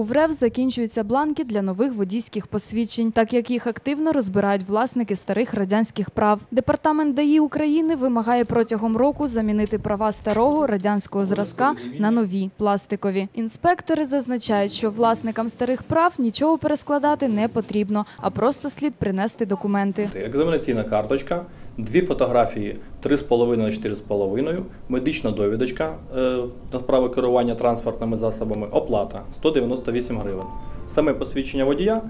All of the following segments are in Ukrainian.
У ВРЕВ закінчуються бланки для нових водійських посвідчень, так як їх активно розбирають власники старих радянських прав. Департамент ДАІ України вимагає протягом року замінити права старого радянського зразка на нові пластикові. Інспектори зазначають, що власникам старих прав нічого перескладати не потрібно, а просто слід принести документи. Екзаменаційна карточка, дві фотографії 3,5 на 4,5, медична довідочка е, на справи керування транспортними засобами, оплата 198 гривень. Саме посвідчення водія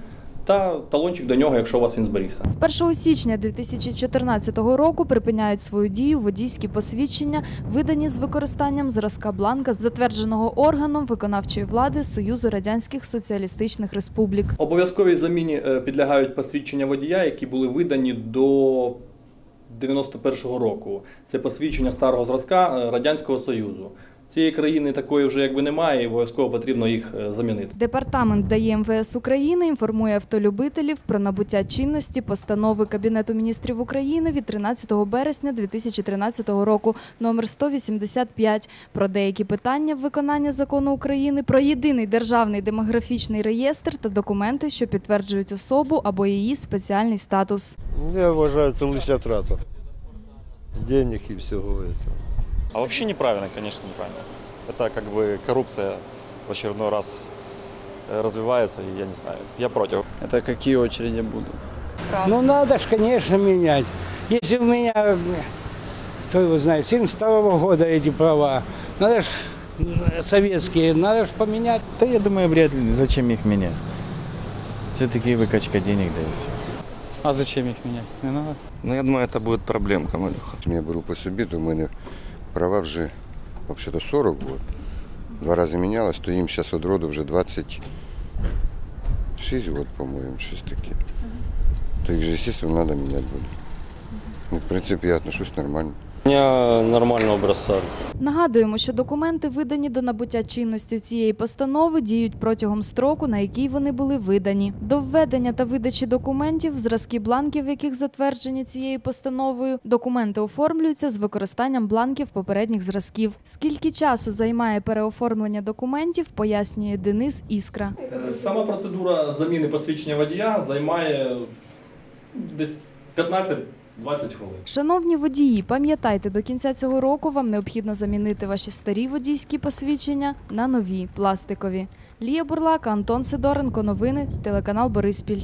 та талончик до нього, якщо у вас він зберігся. З 1 січня 2014 року припиняють свою дію водійські посвідчення, видані з використанням зразка бланка, затвердженого органом виконавчої влади Союзу Радянських Соціалістичних Республік. Обов'язковій заміні е, підлягають посвідчення водія, які були видані до 91-го року. Це посвідчення старого зразка е, Радянського Союзу. Цієї країни такої вже якби немає, і обов'язково потрібно їх е, замінити. Департамент ДАІ МВС України інформує автолюбителів про набуття чинності постанови Кабінету міністрів України від 13 березня 2013 року номер 185 про деякі питання виконання закону України про єдиний державний демографічний реєстр та документи, що підтверджують особу або її спеціальний статус. Я вважаю, це лише трата. Денег і всього этого. А вообще неправильно, конечно, неправильно. Это как бы коррупция в очередной раз э, развивается, и я не знаю, я против. Это какие очереди будут? Ну, надо же, конечно, менять. Если у меня, э, кто его знает, 72 года эти права, надо же э, советские, надо же поменять. Да я думаю, вряд ли. Зачем их менять? Все-таки выкачка денег, да и все. А зачем їх міняти? Не надо. Ну, я думаю, це буде проблемка, Малюха. Я беру по собі, то в мене права вже взагалі 40 років. Два рази мінялось, то їм зараз від роду вже 26 років, по-моєму, щось таке. То їх же, звісно, треба міняти буде. Ну, в принципі, я отношусь нормально. У меня нормального образца. Нагадуємо, що документи, видані до набуття чинності цієї постанови, діють протягом строку, на який вони були видані. До введення та видачі документів, зразки бланків, яких затверджені цією постановою, документи оформлюються з використанням бланків попередніх зразків. Скільки часу займає переоформлення документів, пояснює Денис Іскра. Е, Сама процедура заміни посвідчення водія займає десь 15-20 хвилин. Шановні водії, пам'ятайте, до кінця цього року вам необхідно замінити ваші старі водійські посвідчення на нові пластикові. Лія Бурлака, Антон Сидоренко. Новини, телеканал Бориспіль.